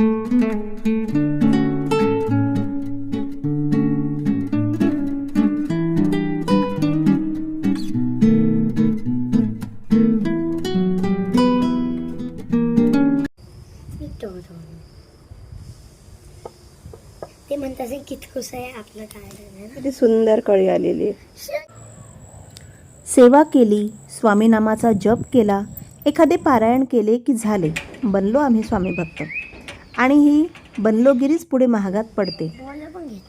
ते म्हणतात कितकुस आहे आपलं किती सुंदर कळी आलेली. सेवा केली स्वामीनामाचा जप केला एखादे पारायण केले की झाले बनलो आम्ही स्वामी भक्त. आणि ही बनलोगिरीच पुढे महागात पडते.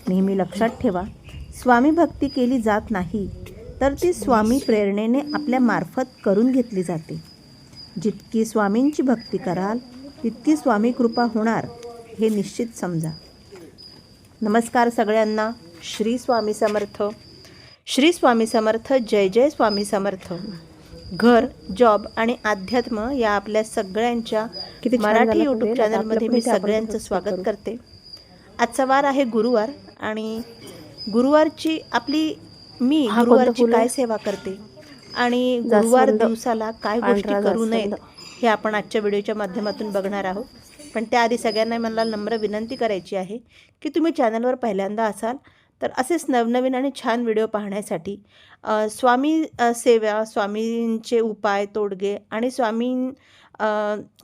नेहमी लक्षात ठेवा स्वामी भक्ती केली जात नाही तर ती स्वामी प्रेरणेने आपल्या मार्फत करून घेतली जाते. जितकी स्वामींची भक्ती कराल तितकी स्वामी कृपा होणार हे निश्चित समजा. नमस्कार सगळ्यांना. श्री स्वामी समर्थ. श्री स्वामी समर्थ जय जय स्वामी समर्थ. घर जॉब आणि अध्यात्म या आपल्या सगळ्यांच्या किती मराठी यूट्यूब चॅनलमध्ये मी सगळ्यांचं स्वागत करू. करते आजचा वार आहे गुरुवार आणि गुरुवारची आपली मी गुरुवारची काय? सेवा करते आणि गुरुवार जास्वंद. दिवसाला काय गोष्टी करू नयेत जास्वंद. हे आपण आजच्या व्हिडिओच्या माध्यमातून बघणार आहोत पण त्याआधी सगळ्यांना मला नम्र विनंती करायची आहे की तुम्ही चॅनलवर पहिल्यांदा असाल तर असेच नवनवीन आणि छान व्हिडिओ पाहण्यासाठी स्वामी सेवा स्वामींचे उपाय तोडगे आणि स्वामी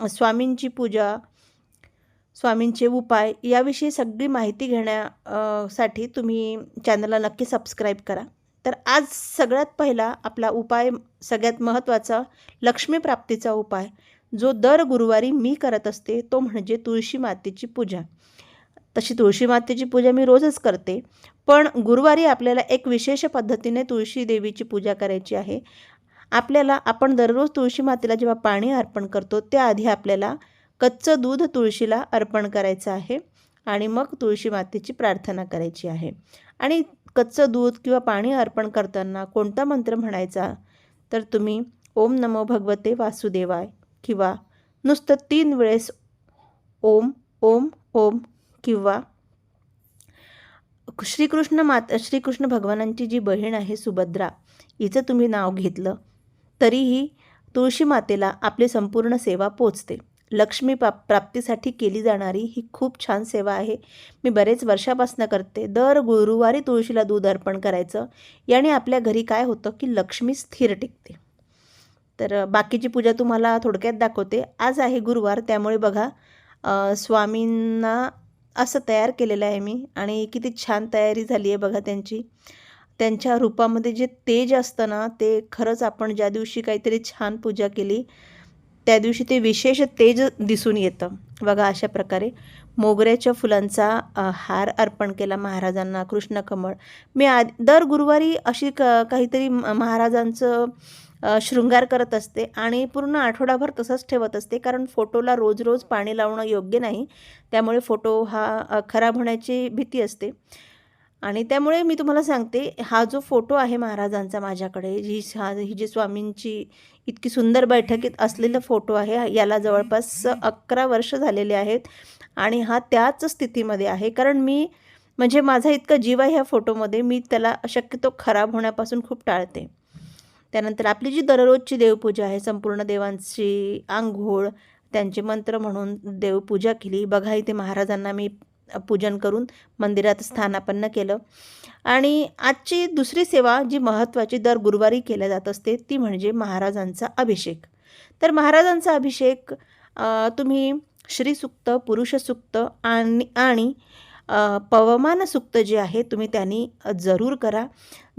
स्वामींची पूजा स्वामींचे उपाय याविषयी सगळी माहिती घेण्यासाठी तुम्ही चॅनलला नक्की सबस्क्राईब करा. तर आज सगळ्यात पहिला आपला उपाय सगळ्यात महत्त्वाचा लक्ष्मी प्राप्तीचा उपाय जो दर गुरुवारी मी करत असते तो म्हणजे तुळशी मातेची पूजा. तशी तुळशी मातेची पूजा मी रोजच करते पण गुरुवारी आपल्याला एक विशेष पद्धतीने तुळशी देवीची पूजा करायची आहे. आपल्याला आपण दररोज तुळशी मातेला जेव्हा पाणी अर्पण करतो त्याआधी आपल्याला कच्चं दूध तुळशीला अर्पण करायचं आहे आणि मग तुळशी मातेची प्रार्थना करायची आहे. आणि कच्चं दूध किंवा पाणी अर्पण करताना कोणता मंत्र म्हणायचा? तर तुम्ही ओम नमो भगवते वासुदेवाय किंवा नुसतं तीन वेळेस ओम ओम ओम किंवा श्रीकृष्ण मात श्रीकृष्ण भगवानांची जी बहीण आहे सुभद्रा हिचं तुम्ही नाव घेतलं. तरीही तुळशी मातेला आपली संपूर्ण सेवा पोचते. लक्ष्मी पा प्राप्तीसाठी केली जाणारी ही खूप छान सेवा आहे. मी बरेच वर्षापासून करते. दर गुरुवारी तुळशीला दूध अर्पण करायचं. याने आपल्या घरी काय होतं की लक्ष्मी स्थिर टिकते. तर बाकीची पूजा तुम्हाला थोडक्यात दाखवते. आज आहे गुरुवार. त्यामुळे बघा स्वामींना असं तयार केलेलं आहे मी. आणि किती छान तयारी झाली आहे बघा त्यांची. त्यांच्या रूपामध्ये जे तेज असतं ना ते खरंच आपण ज्या दिवशी काहीतरी छान पूजा केली त्या दिवशी ते विशेष तेज दिसून येतं. बघा अशा प्रकारे मोगऱ्याच्या फुलांचा हार अर्पण केला महाराजांना कृष्ण कमळ. मी आद दर गुरुवारी अशी क काहीतरी म- महाराजांचं शृंगार करत असते आणि पूर्ण आठवडाभर तसंच ठेवत असते कारण फोटोला रोज रोज पाणी लावणं योग्य नाही. त्यामुळे फोटो हा खराब होण्याची भीती असते. आणि त्यामुळे मी तुम्हाला सांगते हा जो फोटो आहे महाराजांचा माझ्याकडे ही हा ही जी स्वामींची इतकी सुंदर बैठकीत असलेला फोटो आहे याला जवळपास अकरा वर्ष झालेले आहेत आणि हा त्याच स्थितीमध्ये आहे. कारण मी म्हणजे माझा इतका जीव आहे ह्या फोटोमध्ये मी त्याला शक्यतो खराब होण्यापासून खूप टाळते. त्यानंतर आपली जी दररोजची देवपूजा आहे संपूर्ण देवांची आंघोळ त्यांचे मंत्र म्हणून देवपूजा केली. बघा इथे महाराजांना मी पूजन करून मंदिरात स्थानापन्न केलं. आणि आजची दुसरी सेवा जी महत्त्वाची दर गुरुवारी केल्या जात असते ती म्हणजे महाराजांचा अभिषेक. तर महाराजांचा अभिषेक तुम्ही श्रीसुक्त पुरुषसुक्त आणि आणि पवमान सुक्त जे आहे तुम्ही त्यांनी जरूर करा.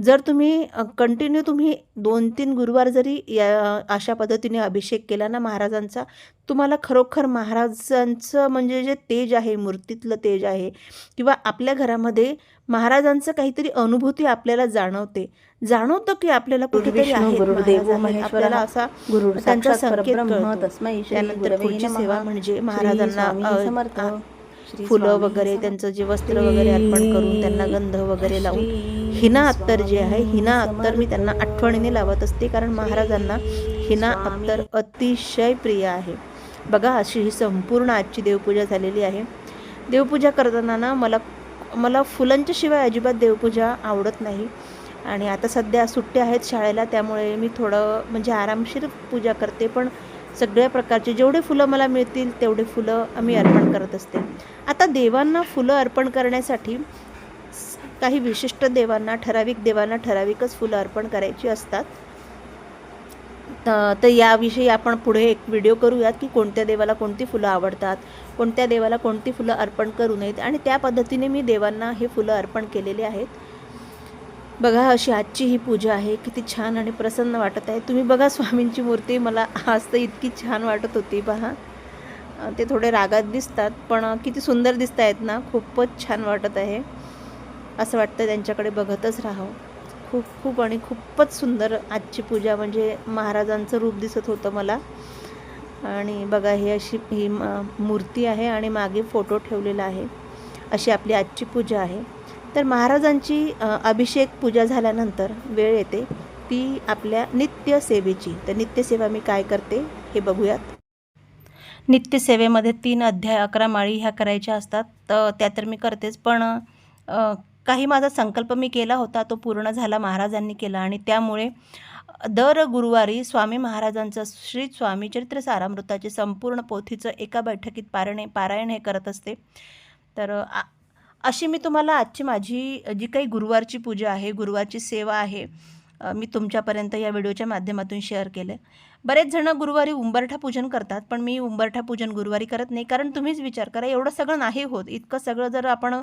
जर तुम्ही कंटिन्यू तुम्ही दोन तीन गुरुवार जरी या अशा पद्धतीने अभिषेक केला ना महाराजांचा तुम्हाला खरोखर महाराजांचं म्हणजे जे तेज आहे मूर्तीतलं तेज आहे किंवा आपल्या घरामध्ये महाराजांचं काहीतरी अनुभूती आपल्याला जाणवते. जाणवतं की आपल्याला कुठेतरी आपल्याला असा गुरु त्यांचा संकेत त्यानंतर पुढची. सेवा म्हणजे महाराजांना फुलं वगैरे. त्यांचं जे वस्त्र वगैरे अर्पण करून त्यांना गंध वगैरे लावून हिना अत्तर जे आहे हिना अत्तर मी त्यांना. आठवणीने लावत असते कारण महाराजांना हिना. अत्तर अतिशय प्रिय आहे बघा अशी ही संपूर्ण आजची देवपूजा झालेली आहे देवपूजा करताना ना मला मला फुलांच्या शिवाय अजिबात देवपूजा आवडत नाही आणि आता सध्या सुट्ट्या आहेत शाळेला त्यामुळे मी थोडं म्हणजे आरामशीर पूजा करते पण सगळ्या प्रकारचे जेवढे फुलं मला मिळतील तेवढे फुलं आम्ही अर्पण करत असते. आता देवांना फुलं अर्पण करण्यासाठी काही विशिष्ट देवांना ठराविक देवांना ठराविकच फुलं अर्पण करायची असतात. तर याविषयी आपण पुढे एक व्हिडिओ करूयात की कोणत्या देवाला कोणती फुलं आवडतात कोणत्या देवाला कोणती फुलं अर्पण करू नयेत आणि त्या पद्धतीने मी देवांना हे फुलं अर्पण केलेले आहेत. बघा अशी आजची ही पूजा आहे किती छान आणि प्रसन्न वाटत आहे. तुम्ही बघा स्वामींची मूर्ती मला आज तर इतकी छान वाटत होती पहा. ते थोडे रागात दिसतात पण किती सुंदर दिसत आहेत ना खूपच छान वाटत आहे. असं वाटतं त्यांच्याकडे बघतच राहावं. खूप खूप आणि खूपच सुंदर आजची पूजा म्हणजे महाराजांचं रूप दिसत होतं मला. आणि बघा ही अशी ही म- मूर्ती आहे आणि मागे फोटो ठेवलेला आहे. अशी आपली आजची पूजा आहे. तर महाराजांची अभिषेक पूजा झाल्यानंतर वेळ येते. ती आपल्या नित्यसेवेची. तर नित्यसेवा मी काय करते हे बघूयात. नित्यसेवेमध्ये तीन अध्याय अकरा माळी ह्या करायच्या असतात. तर त्या तर मी करतेच. पण काही माझा संकल्प मी केला होता तो पूर्ण झाला महाराजांनी केला. आणि त्यामुळे दर गुरुवारी स्वामी महाराजांचं श्री स्वामी चरित्र सारामृताचे संपूर्ण पोथीचं एका बैठकीत पारणे पारायण हे करत असते. तर आ- अशी मी तुम्हाला आजची माझी जी काही गुरुवारची पूजा आहे गुरुवारची सेवा आहे मी तुमच्यापर्यंत या व्हिडिओच्या माध्यमातून शेअर केलं. बरेच जणं गुरुवारी उंबरठा पूजन करतात पण मी उंबरठा पूजन गुरुवारी करत नाही कारण तुम्हीच विचार करा एवढं सगळं नाही होत. इतकं सगळं जर आपण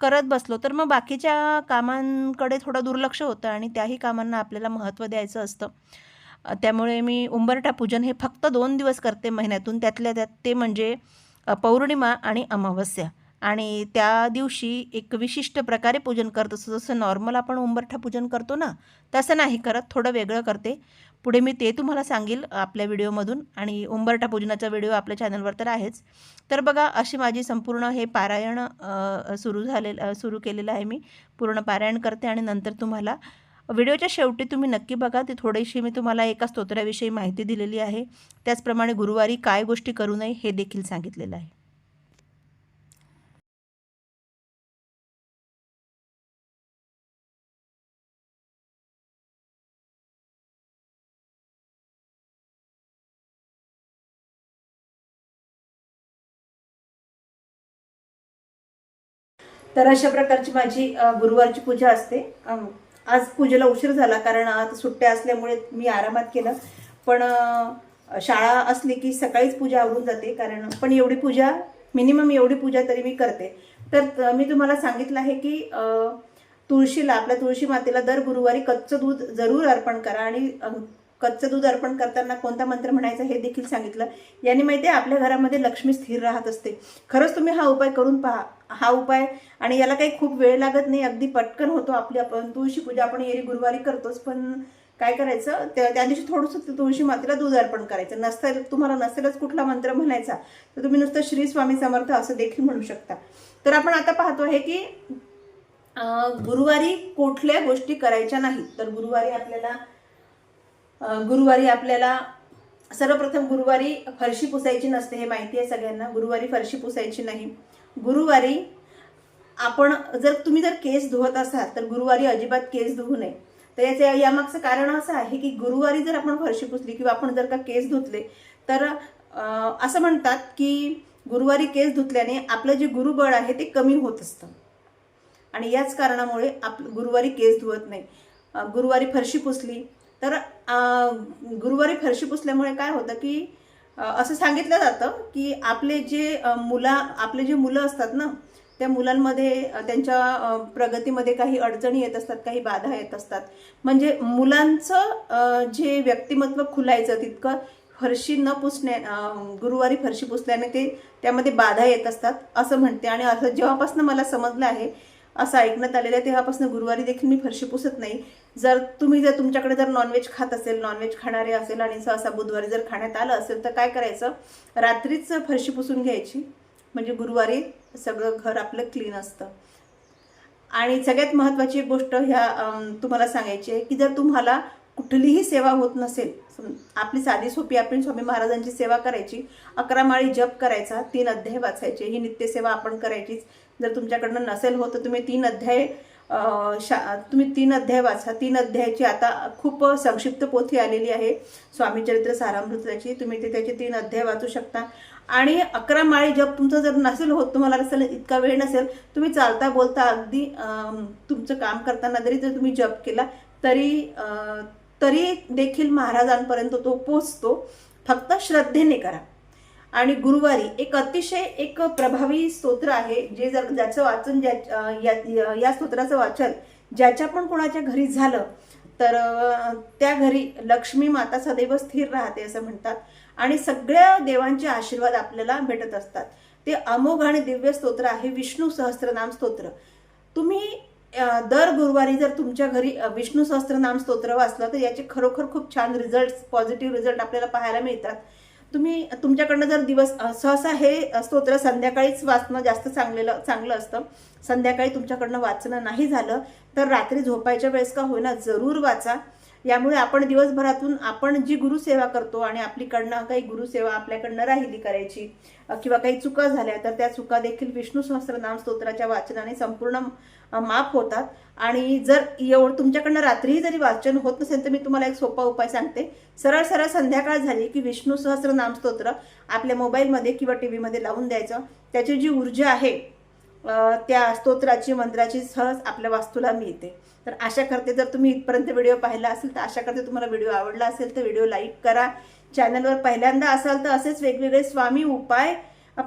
करत बसलो तर मग बाकीच्या कामांकडे थोडं दुर्लक्ष होतं आणि त्याही कामांना आपल्याला महत्त्व द्यायचं असतं. त्यामुळे मी उंबरठा पूजन हे फक्त दोन दिवस करते महिन्यातून त्यातल्या त्यात ते म्हणजे पौर्णिमा आणि अमावस्या. आणि त्या दिवशी एक विशिष्ट प्रकारे पूजन करत असतो. जसं नॉर्मल आपण उंबरठा पूजन करतो ना तसं नाही करत थोडं वेगळं करते. पुढे मी ते तुम्हाला सांगेल आपल्या व्हिडिओमधून आणि उंबरठा पूजनाचा व्हिडिओ आपल्या चॅनलवर तर आहेच. तर बघा अशी माझी संपूर्ण हे पारायण सुरू झालेलं सुरू केलेलं आहे मी. पूर्ण पारायण करते आणि नंतर तुम्हाला व्हिडिओच्या शेवटी तुम्ही नक्की बघा. ते थोडीशी मी तुम्हाला एका स्तोत्राविषयी माहिती दिलेली आहे. त्याचप्रमाणे गुरुवारी काय गोष्टी करू नये हे देखील सांगितलेलं आहे. तर अशा प्रकारची माझी गुरुवारची पूजा असते. आज पूजेला उशीर झाला कारण आज सुट्ट्या असल्यामुळे मी आरामात केलं. पण शाळा असली की सकाळीच पूजा आवरून जाते कारण पण एवढी पूजा मिनिमम एवढी पूजा तरी मी करते. तर मी तुम्हाला सांगितलं आहे की तुळशीला आपल्या तुळशी मातेला दर गुरुवारी कच्चं दूध जरूर अर्पण करा आणि कच्चं दूध अर्पण करताना कोणता मंत्र म्हणायचा हे देखील सांगितलं. याने माहिती आहे आपल्या घरामध्ये लक्ष्मी स्थिर राहत असते. खरंच तुम्ही हा उपाय करून पहा. हा उपाय. आणि याला काही खूप वेळ लागत नाही. अगदी पटकन होतो आपली आपण तुळशी पूजा. आपण एरी गुरुवारी करतोच पण काय करायचं? त्या दिवशी थोडंसं तुळशी मातेला दूध अर्पण करायचं. नसेल तुम्हाला नसेलच कुठला मंत्र म्हणायचा तर तुम्ही नुसतं श्री स्वामी समर्थ असं देखील म्हणू शकता. तर आपण आता पाहतो आहे की गुरुवारी कुठल्या गोष्टी करायच्या नाहीत. तर गुरुवारी आपल्याला गुरुवारी आपल्याला सर्वप्रथम गुरुवारी फरशी पुसायची नसते हे माहिती आहे सगळ्यांना. गुरुवारी फरशी पुसायची नाही. गुरुवारी आपण जर तुम्ही जर केस धुवत असाल तर गुरुवारी अजिबात केस धुवू नये. तर याचं यामागचं कारण असं आहे की गुरुवारी जर आपण फरशी पुसली किंवा आपण जर का केस धुतले तर असं म्हणतात की गुरुवारी केस धुतल्याने आपलं जे गुरुबळ आहे ते कमी होत असतं. आणि याच कारणामुळे आप गुरुवारी केस धुवत नाही. गुरुवारी फरशी पुसली तर गुरुवारी फरशी पुसल्यामुळे काय होतं की असं सांगितलं जातं की आपले जे मुला आपले जे मुलं असतात ना त्या मुलांमध्ये त्यांच्या प्रगतीमध्ये काही अडचणी येत असतात काही बाधा येत असतात. म्हणजे मुलांचं जे व्यक्तिमत्व खुलायचं तितकं फरशी न पुसण्या गुरुवारी फरशी पुसल्याने ते त्यामध्ये बाधा येत असतात असं म्हणते. आणि असं जेव्हापासून मला समजलं आहे असं ऐकण्यात आलेलं आहे. तेव्हापासून गुरुवारी देखील मी फरशी पुसत नाही. जर तुम्ही जर तुमच्याकडे जर नॉनव्हेज खात असेल नॉनव्हेज खाणारे असेल आणि सहसा बुधवारी जर खाण्यात आलं असेल तर काय करायचं? रात्रीच फरशी पुसून घ्यायची. म्हणजे गुरुवारी सगळं घर आपलं क्लीन असतं. आणि सगळ्यात महत्त्वाची एक गोष्ट ह्या तुम्हाला सांगायची आहे की जर तुम्हाला कुठलीही सेवा होत नसेल आपली साधी सोपी आपण स्वामी महाराजांची सेवा करायची अकरा माळी जप करायचा तीन अध्याय वाचायचे ही नित्यसेवा आपण करायचीच जर तुमच्याकडनं नसेल होत तर तुम्ही तीन अध्याय शा तुम्ही तीन अध्याय वाचा. तीन अध्यायाची आता खूप संक्षिप्त पोथी आलेली आहे. स्वामीचरित्र सारामृताची. तुम्ही ते त्याचे तीन अध्याय वाचू शकता. आणि अकरा माळी जप तुमचं जर नसेल होत तुम्हाला नसेल इतका वेळ नसेल तुम्ही चालता बोलता अगदी तुमचं काम करताना जरी जर तुम्ही जप केला तरी तरी देखील महाराजांपर्यंत तो पोचतो. फक्त श्रद्धेने करा. आणि गुरुवारी एक अतिशय एक प्रभावी स्तोत्र आहे जे जर ज्याचं वाचन ज्या या- या स्तोत्राचं वाचन ज्याच्या पण कोणाच्या घरी झालं तर त्या घरी लक्ष्मी माता सदैव स्थिर राहते असं म्हणतात. आणि सगळ्या देवांचे आशीर्वाद आपल्याला भेटत असतात. ते अमोघ आणि दिव्य स्तोत्र आहे विष्णू सहस्त्रनाम स्तोत्र. तुम्ही दर गुरुवारी जर तुमच्या घरी विष्णू सहस्त्रनाम स्तोत्र वाचलं तर याचे खरोखर खूप छान रिझल्ट पॉझिटिव्ह रिझल्ट आपल्याला पाहायला मिळतात. तुम्ही तुमच्याकडनं जर दिवस सहसा हे स्तोत्र संध्याकाळीच वाचणं जास्त चांगलेलं चांगलं असतं. संध्याकाळी तुमच्याकडनं वाचणं नाही झालं तर रात्री झोपायच्या वेळेस का होईना जरूर वाचा. यामुळे आपण दिवसभरातून आपण जी गुरुसेवा करतो आणि आपलीकडनं काही गुरुसेवा आपल्याकडनं राहिली करायची किंवा काही चुका झाल्या तर त्या चुका देखील विष्णू सहस्रनाम स्तोत्राच्या वाचनाने संपूर्ण माफ होतात. आणि जर एवढं तुमच्याकडनं रात्रीही जरी वाचन होत नसेल तर मी तुम्हाला एक सोपा उपाय सांगते. सरळ सरळ संध्याकाळ झाली की विष्णू सहस्र नाम स्तोत्र आपल्या मोबाईलमध्ये किंवा टी व्हीमध्ये लावून द्यायचं. त्याची जी ऊर्जा आहे त्या स्तोत्राची मंत्राची सहज आपल्या वास्तूला मिळते. तर आशा करते जर तुम्ही इथपर्यंत व्हिडिओ पाहिला असेल तर आशा करते तुम्हाला व्हिडिओ आवडला असेल तर व्हिडिओ लाईक करा. चॅनलवर पहिल्यांदा असाल तर असेच वेगवेगळे स्वामी उपाय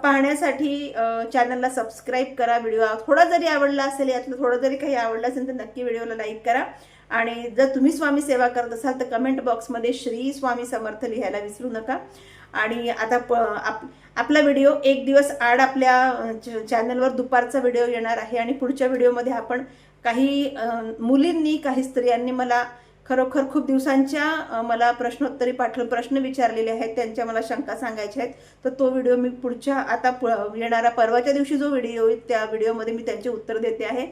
पाहण्यासाठी चॅनलला सबस्क्राईब करा. व्हिडिओ थोडा जरी आवडला असेल यातलं थोडं जरी काही आवडलं असेल तर नक्की व्हिडिओला लाईक करा. आणि जर तुम्ही स्वामी सेवा करत असाल तर कमेंट बॉक्समध्ये श्री स्वामी समर्थ लिहायला विसरू नका. आणि आता प आप आपला व्हिडिओ एक दिवस आड आपल्या च- चॅनलवर दुपारचा व्हिडिओ येणार आहे. आणि पुढच्या व्हिडिओमध्ये आपण काही मुलींनी काही स्त्रियांनी मला खरोखर खूप दिवसांच्या मला प्रश्नोत्तरी पाठवून प्रश्न विचारलेले आहेत त्यांच्या मला शंका सांगायच्या आहेत. तर तो व्हिडिओ मी पुढच्या आता प- येणारा परवाच्या दिवशी जो व्हिडिओ येईल त्या व्हिडिओमध्ये मी त्यांचे उत्तर देते आहे.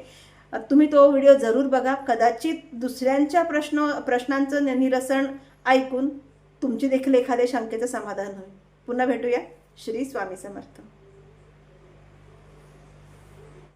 तुम्ही तो व्हिडिओ जरूर बघा. कदाचित दुसऱ्यांच्या प्रश्न प्रश्नांचं निरसन ऐकून तुमची देखील एखाद्या शंकेचं समाधान होईल. पुन्हा भेटूया. श्री स्वामी समर्थ.